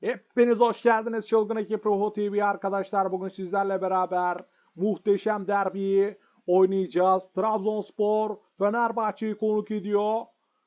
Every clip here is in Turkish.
Hepiniz hoş geldiniz Çılgın Ekip Ruhu TV arkadaşlar. Bugün sizlerle beraber muhteşem derbiyi oynayacağız. Trabzonspor Fenerbahçe'yi konuk ediyor.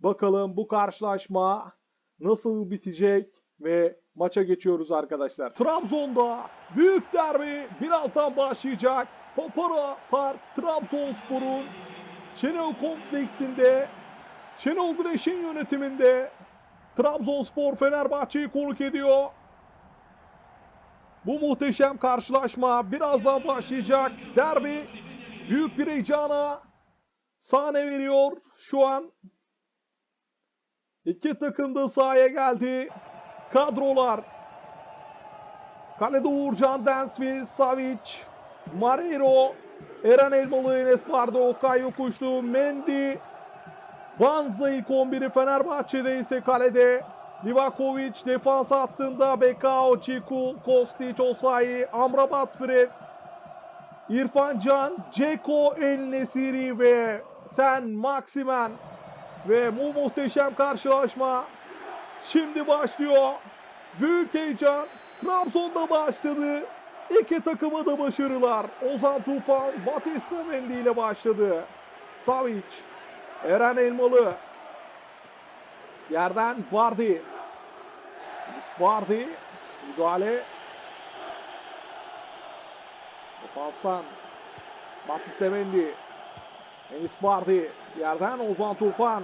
Bakalım bu karşılaşma nasıl bitecek ve maça geçiyoruz arkadaşlar. Trabzon'da büyük derbi birazdan başlayacak. Papara Park Trabzonspor'un Şenol Kompleksinde Şenol Güneş'in yönetiminde Trabzonspor Fenerbahçe'yi konuk ediyor. Bu muhteşem karşılaşma birazdan başlayacak. Derbi büyük bir heyecana sahne veriyor şu an. İki takım da sahaya geldi. Kadrolar. Kalede Uğurcan Densville, Savic, Marero, Eren Elmalı, Enes Pardo, Okay Yokuşlu, Mendy, Banza ilk 11'i Fenerbahçe'de ise kalede Livakovic defans hattında Bekao, Ciku, Kostic, Osayi, Amrabat Fred, İrfan Can, Ceko, El Nesiri ve Sen Maximen ve bu muhteşem karşılaşma şimdi başlıyor. Büyük heyecan Trabzon'da başladı. İki takıma da başarılar. Ozan Tufan, Batista Mendy ile başladı. Savic, Eren Elmalı. Yerden Vardy. Vardy. Müdahale. Defanstan. Batista Mendy. Enis Vardy. Yerden Ozan Tufan.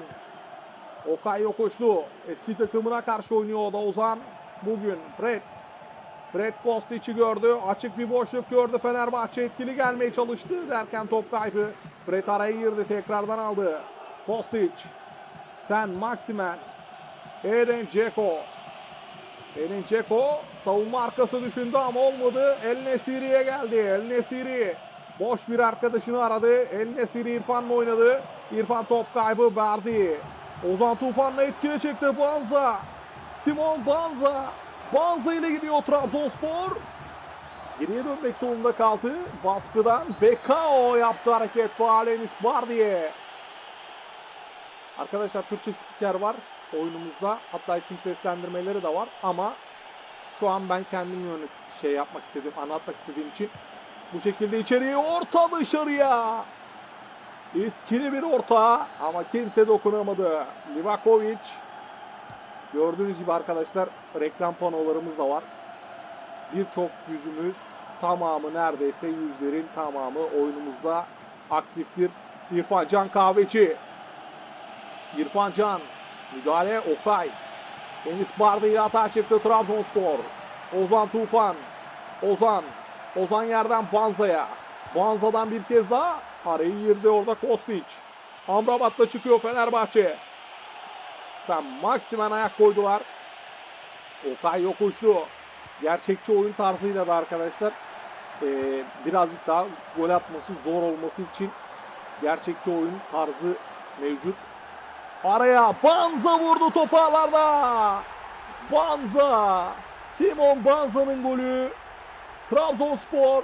Okay Yokuşlu. Eski takımına karşı oynuyor da Ozan. Bugün Fred. Fred Kostic'i gördü. Açık bir boşluk gördü. Fenerbahçe etkili gelmeye çalıştı derken top kaybı. Fred araya girdi. Tekrardan aldı. Kostic. Sen Maximen. Eren Ceko. Eren Ceko savunma arkası düşündü ama olmadı. El Nesiri'ye geldi. El Nesiri boş bir arkadaşını aradı. El Nesiri İrfan'la oynadı. İrfan top kaybı verdi. Ozan Tufan'la etkili çıktı Banza. Simon Banza. Banza ile gidiyor Trabzonspor. Geriye dönmek zorunda kaldı. Baskıdan Bekao yaptı hareket. Faal Enis Bardiye. Arkadaşlar Türkçe spiker var oyunumuzda. Hatta isim seslendirmeleri de var ama şu an ben kendim yönet şey yapmak istedim, anlatmak istediğim için bu şekilde içeriye orta dışarıya. Etkili bir orta ama kimse dokunamadı. Livakovic. Gördüğünüz gibi arkadaşlar reklam panolarımız da var. Birçok yüzümüz tamamı neredeyse yüzlerin tamamı oyunumuzda aktiftir. İrfan Can Kahveci. İrfan Can. Müdahale Okay. Deniz Bardı ile hata çıktı Trabzonspor. Ozan Tufan. Ozan. Ozan yerden Banza'ya. Banza'dan bir kez daha. Arayı girdi orada Kostic. Amrabat'ta çıkıyor Fenerbahçe. Sen Maximen ayak koydular. Okay yokuştu. Gerçekçi oyun tarzıyla da arkadaşlar eee, birazcık daha gol atması zor olması için gerçekçi oyun tarzı mevcut. Araya Banza vurdu topu ağlarda. Banza. Simon Banza'nın golü. Trabzonspor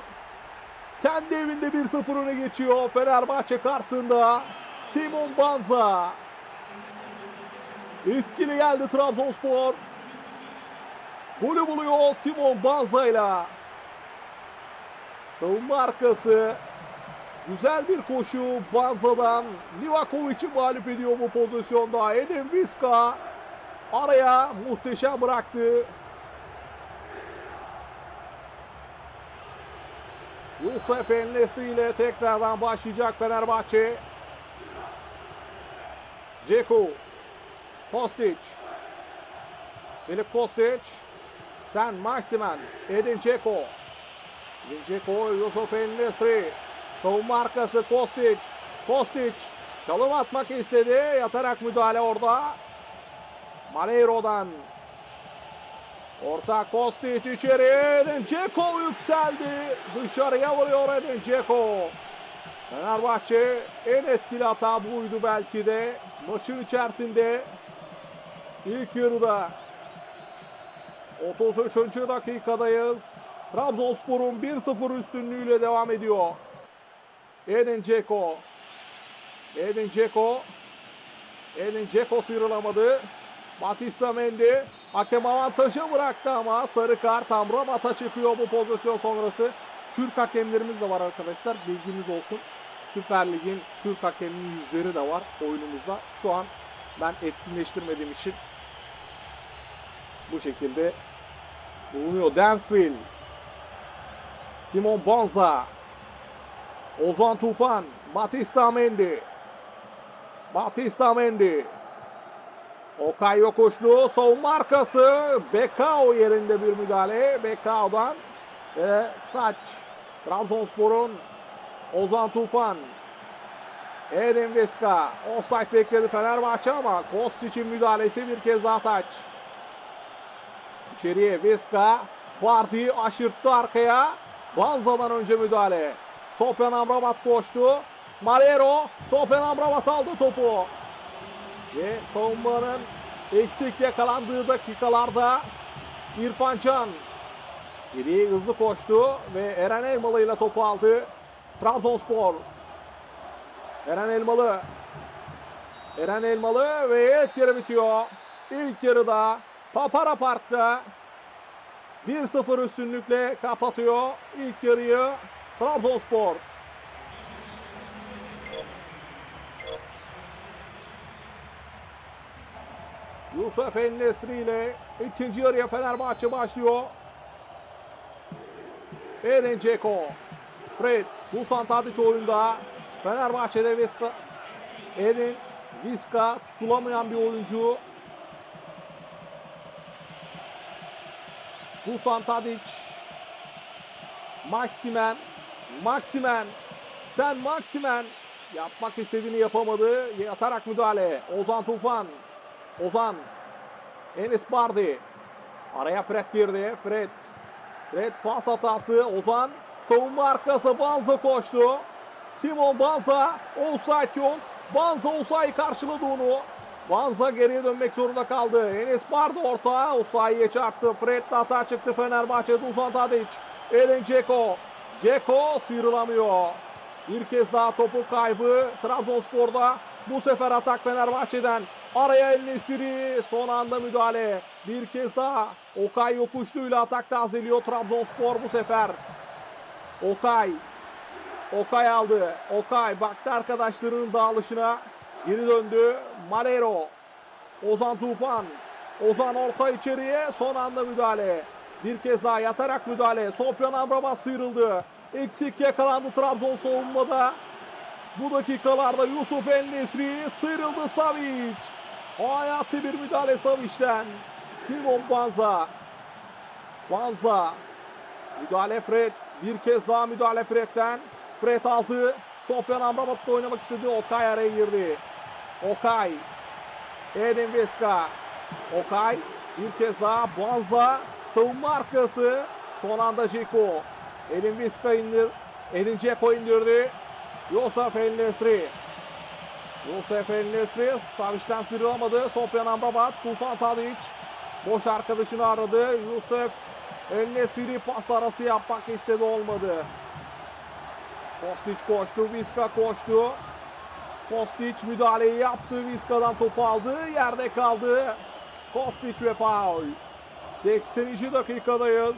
kendi evinde 1-0 öne geçiyor. Fenerbahçe karşısında. Simon Banza. Etkili geldi Trabzonspor. Golü buluyor Simon Banza'yla. Savunma arkası Güzel bir koşu Banza'dan. Livakovic'i mağlup ediyor bu pozisyonda. Edin Viska araya muhteşem bıraktı. Yusuf Enlesi ile tekrardan başlayacak Fenerbahçe. Ceko. Kostic. Filip Kostic. Sen Maximen. Edin Ceko. Edin Ceko. Yusuf Enlesi. Savunma arkası Kostic. Kostic çalım atmak istedi. Yatarak müdahale orada. Maleiro'dan. Orta Kostic içeri. Edin Dzeko yükseldi. Dışarıya vuruyor Edin Dzeko. Fenerbahçe en etkili hata buydu belki de. Maçın içerisinde ilk yarıda 33. dakikadayız. Trabzonspor'un 1-0 üstünlüğüyle devam ediyor. Edin Dzeko. Edin Dzeko. Edin Dzeko sıyrılamadı. Batista Mendy. Hakem avantajı bıraktı ama sarı kart Amrabat'a çıkıyor bu pozisyon sonrası. Türk hakemlerimiz de var arkadaşlar. Bilginiz olsun. Süper Lig'in Türk hakeminin yüzleri de var oyunumuzda. Şu an ben etkinleştirmediğim için bu şekilde bulunuyor. Dansville. Simon Bonza. Ozan Tufan. Batista Mendy. Batista Mendy. Okay yokuşlu. Savunma arkası. Bekao yerinde bir müdahale. Bekao'dan. Ve taç. Trabzonspor'un Ozan Tufan. Eden Veska. Offside bekledi Fenerbahçe ama Kostic'in müdahalesi bir kez daha taç. İçeriye Veska. Vardy aşırttı arkaya. Banza'dan önce müdahale. Sofyan Amrabat koştu. Marero. Sofyan Amrabat aldı topu. Ve savunmanın eksik yakalandığı dakikalarda İrfan Can geriye hızlı koştu ve Eren Elmalı ile topu aldı. Trabzonspor. Eren Elmalı. Eren Elmalı ve ilk yarı bitiyor. İlk yarıda Papara Park'ta 1-0 üstünlükle kapatıyor ilk yarıyı Trabzonspor. Yusuf El-Nesri ile ikinci yarıya Fenerbahçe başlıyor. Eden Dzeko. Fred. Dusan Tadic oyunda. Fenerbahçe'de Viska. Eden Viska tutulamayan bir oyuncu. Dusan Tadic. Maximen. Maximen. Sen Maximen. Yapmak istediğini yapamadı. Yatarak müdahale. Ozan Tufan. Ozan. Enis Bardi. Araya Fred girdi. Fred. Fred pas hatası. Ozan. Savunma arkası Banza koştu. Simon Banza. Offside yok. Banza Osayi karşıladı onu. Banza geriye dönmek zorunda kaldı. Enes Bardi orta. Osayi'ye çarptı. Fred hata çıktı Fenerbahçe'de Ozan Tadic. Eren Ceko. Ceko sıyrılamıyor. Bir kez daha topu kaybı Trabzonspor'da. Bu sefer atak Fenerbahçe'den. Araya El Nesiri son anda müdahale. Bir kez daha Okay yokuşluyla atak tazeliyor Trabzonspor bu sefer. Okay. Okay aldı. Okay baktı arkadaşlarının dağılışına. Geri döndü. Malero. Ozan Tufan. Ozan orta içeriye son anda müdahale. Bir kez daha yatarak müdahale. Sofyan Amrabat sıyrıldı. Eksik yakalandı Trabzon savunmada. Bu dakikalarda Yusuf El-Nesri sıyrıldı Savic. Hayati bir müdahale Savic'ten. Simon Banza. Banza. Müdahale Fred. Bir kez daha müdahale Fred'den. Fred aldı. Sofyan Amrabat'la oynamak istedi. Okay araya girdi. Okay. Eden Veska. Okay. Bir kez daha Banza. Savunma arkası. Son anda Ceko. Edin Veska indir. Edin Ceko indirdi. Yosef El Nesri. Yosef El Nesri Savic'ten sıyrılamadı. Sofyan Amrabat. Tufan Tadic. Boş arkadaşını aradı. Yusuf El Nesri pas arası yapmak istedi olmadı. Kostic koştu. Viska koştu. Kostic müdahaleyi yaptı. Viska'dan topu aldı. Yerde kaldı. Kostic ve faul. 80. dakikadayız.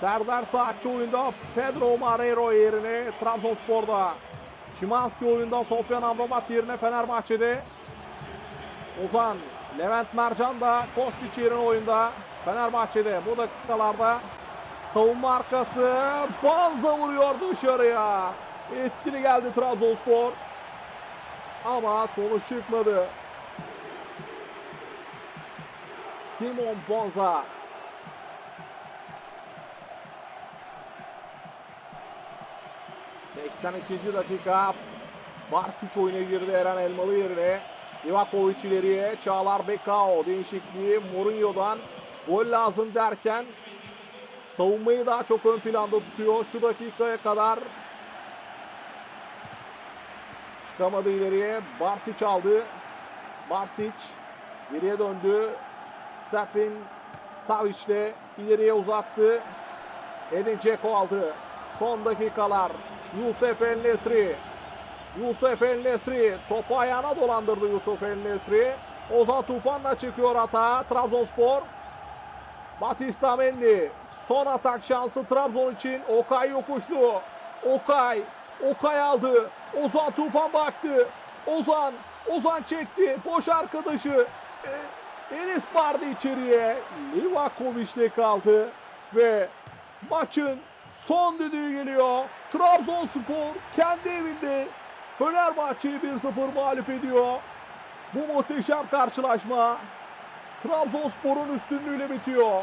Serdar Saatçı oyunda Pedro Marrero yerine Trabzonspor'da. Şimanski oyunda Sofyan Amrabat yerine Fenerbahçe'de. Ozan, Levent Mercan da Kostic yerine oyunda Fenerbahçe'de. Bu dakikalarda savunma arkası Banza vuruyor dışarıya. Etkili geldi Trabzonspor. Ama sonuç çıkmadı. Simon Bonza. ...82. dakika... ...Barsic oyuna girdi Eren Elmalı yerine... ...Ivakovic ileriye... ...Çağlar Bekao. Değişikliği... ...Mourinho'dan... ...gol lazım derken... ...savunmayı daha çok ön planda tutuyor... ...şu dakikaya kadar... ...çıkamadı ileriye... ...Barsic aldı... ...Barsic... ...geriye döndü... ...Stepin... ...Savic'le... ...ileriye uzattı... Edin Dzeko aldı. Son dakikalar. Yusuf El Nesri. Yusuf El Nesri. Topu ayağına dolandırdı Yusuf El Nesri. Ozan Tufan'la çıkıyor hata. Trabzonspor. Batista Mendy. Son atak şansı Trabzon için. Okay yokuştu. Okay. Okay aldı. Ozan Tufan baktı. Ozan. Ozan çekti. Boş arkadaşı. E, Enis vardı içeriye. Livakovic'te kaldı. Ve maçın son düdüğü geliyor. Trabzonspor kendi evinde Fenerbahçe'yi 1-0 mağlup ediyor. Bu muhteşem karşılaşma Trabzonspor'un üstünlüğüyle bitiyor.